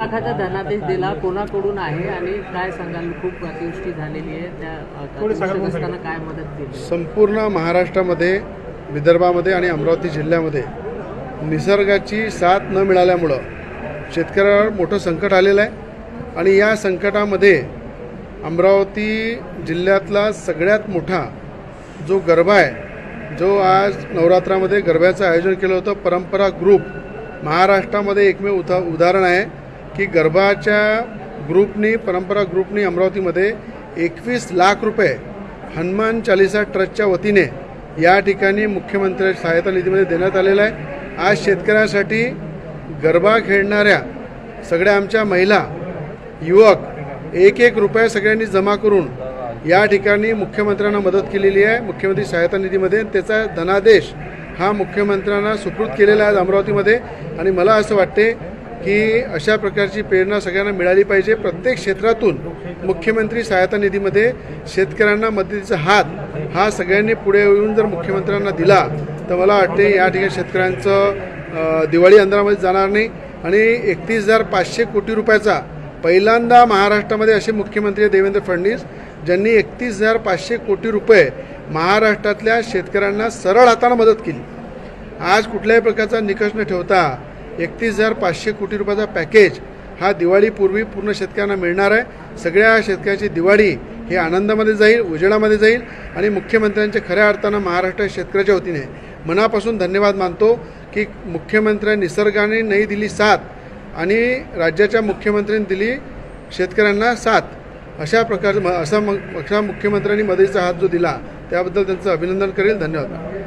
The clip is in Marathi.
लाखाचा धनादेश दिला कोणाकडून आहे आणि काय सांगाल? खूप अतिवृष्टी झालेली आहे. त्या काय मदत केली? संपूर्ण महाराष्ट्रामध्ये विदर्भामध्ये आणि अमरावती जिल्ह्यामध्ये निसर्गाची साथ न मिळाल्यामुळं शेतकऱ्यावर मोठं संकट आलेलं आहे. आणि या संकटामध्ये अमरावती जिल्ह्यातला सगळ्यात मोठा जो गरबा आहे जो आज नवरात्रामध्ये गरब्याचं आयोजन केलं होतं परंपरा ग्रुप महाराष्ट्रामध्ये एकमेव उदा उदाहरण आहे. की गरबाच्या ग्रुपनी परंपरा ग्रुपनी अमरावतीमध्ये एकवीस लाख रुपये हनुमान चालिसा ट्रस्टच्या वतीने या ठिकाणी मुख्यमंत्री सहायता निधीमध्ये देण्यात आलेला आहे. आज शेतकऱ्यासाठी गरबा खेळणाऱ्या सगळ्या आमच्या महिला युवक एक एक रुपया सगळ्यांनी जमा करून या ठिकाणी मुख्यमंत्र्यांना मदत केलेली आहे. मुख्यमंत्री सहायता निधीमध्ये त्याचा धनादेश हा मुख्यमंत्र्यांना सुपूर्द केलेला आहे अमरावतीमध्ये. आणि मला असं वाटते की अशा प्रकारची प्रेरणा सगळ्यांना मिळाली पाहिजे. प्रत्येक क्षेत्रातून मुख्यमंत्री सहायता निधीमध्ये शेतकऱ्यांना मदतीचा हात हा सगळ्यांनी पुढे येऊन जर मुख्यमंत्र्यांना दिला तर मला वाटते या ठिकाणी शेतकऱ्यांचं दिवाळी अंधारामध्ये जाणार नाही. आणि एकतीस हजार पाचशे कोटी रुपयाचा पहिल्यांदा महाराष्ट्रामध्ये असे मुख्यमंत्री देवेंद्र फडणवीस ज्यांनी एकतीस हजार पाचशे कोटी रुपये महाराष्ट्रातल्या शेतकऱ्यांना सरळ हाताने मदत केली. आज कुठल्याही प्रकारचा निकष न ठेवता एकतीस हजार पाचशे कोटी रुपयाचा पॅकेज हा दिवाळीपूर्वी पूर्ण शेतकऱ्यांना मिळणार आहे. सगळ्या शेतकऱ्याची दिवाळी ही आनंदामध्ये जाईल उजेडामध्ये जाईल आणि मुख्यमंत्र्यांच्या खऱ्या अर्थानं महाराष्ट्र शेतकऱ्याच्या वतीने. मनापासून धन्यवाद मानतो की मुख्यमंत्र्या निसर्गाने नाही दिली साथ आणि राज्याच्या मुख्यमंत्र्यांनी दिली शेतकऱ्यांना साथ. अशा प्रकारचं असा मग अशा मुख्यमंत्र्यांनी मदतीचा हात जो दिला त्याबद्दल त्यांचं अभिनंदन करेल. धन्यवाद.